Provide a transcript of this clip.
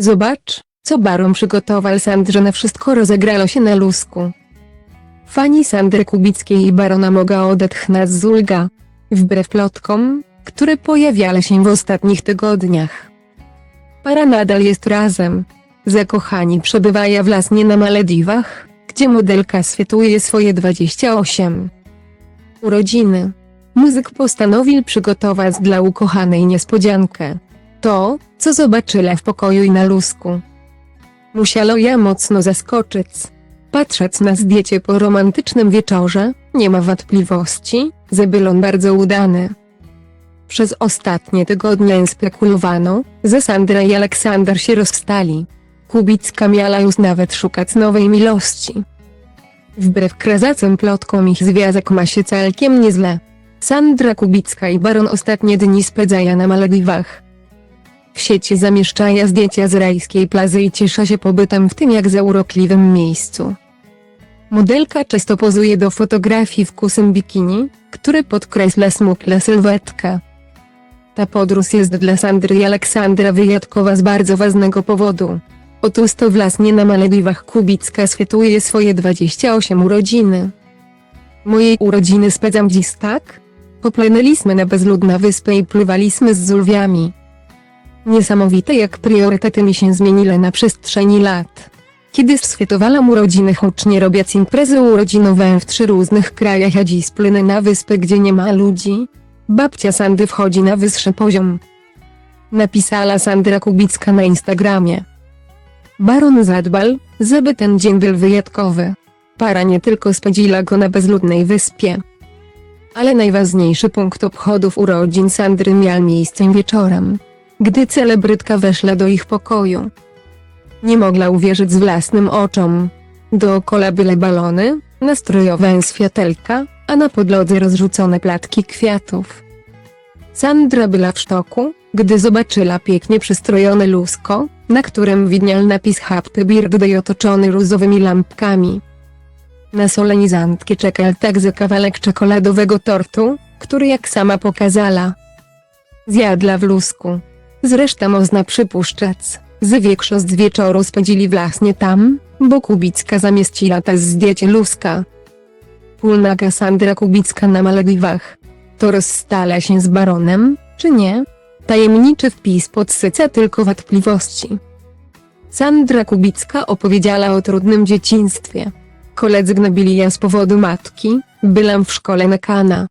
Zobacz, co Baron przygotował Sandrze na wszystko rozegrało się na lusku. Fani Sandry Kubickiej i Barona mogą odetchnąć z ulga. Wbrew plotkom, które pojawiały się w ostatnich tygodniach. Para nadal jest razem. Zakochani przebywają w Lasnie na Malediwach, gdzie modelka świętuje swoje 28 urodziny. Muzyk postanowił przygotować dla ukochanej niespodziankę. To, co zobaczyła w pokoju i na lusku. Musiało ją mocno zaskoczyć. Patrząc na zdjęcie po romantycznym wieczorze, nie ma wątpliwości, że był on bardzo udany. Przez ostatnie tygodnie spekulowano, że Sandra i Aleksander się rozstali. Kubicka miała już nawet szukać nowej miłości. Wbrew krezacym plotkom ich związek ma się całkiem nieźle. Sandra Kubicka i Baron ostatnie dni spędzają na Malediwach. W sieci zamieszczają zdjęcia z rajskiej plaży i ciesza się pobytem w tym jak urokliwym miejscu. Modelka często pozuje do fotografii w kusym bikini, który podkreśla smukle sylwetkę. Ta podróż jest dla Sandry i Aleksandra wyjątkowa z bardzo ważnego powodu. Otóż to właśnie na Malediwach Kubicka świętuje swoje 28 urodziny. Mojej urodziny spędzam dziś tak? Popłynęliśmy na bezludną wyspę i pływaliśmy z zulwiami. Niesamowite jak priorytety mi się zmieniły na przestrzeni lat. Kiedy świętowałam urodziny hucznie robiąc imprezy urodzinowe w trzy różnych krajach a dziś płynę na wyspę gdzie nie ma ludzi, babcia Sandy wchodzi na wyższy poziom. Napisała Sandra Kubicka na Instagramie. Baron zadbał, żeby ten dzień był wyjątkowy. Para nie tylko spędziła go na bezludnej wyspie. Ale najważniejszy punkt obchodów urodzin Sandry miał miejsce wieczorem, gdy celebrytka weszła do ich pokoju. Nie mogła uwierzyć własnym oczom. Dookoła byle balony, nastrojowe światełka, a na podlodze rozrzucone platki kwiatów. Sandra była w sztoku, gdy zobaczyła pięknie przystrojone lusko, na którym widniał napis Happy Birthday otoczony różowymi lampkami. Na solenizantkę czekał także kawałek czekoladowego tortu, który jak sama pokazała. Zjadła w lusku. Zresztą można przypuszczać, że większość wieczoru spędzili właśnie tam, bo Kubicka zamieściła też zdjęcie luska. Półnaga Sandra Kubicka na Malediwach. To rozstala się z baronem, czy nie? Tajemniczy wpis podsyca tylko wątpliwości. Sandra Kubicka opowiedziała o trudnym dzieciństwie. Koledzy gnobili ją z powodu matki, byłam w szkole na kana.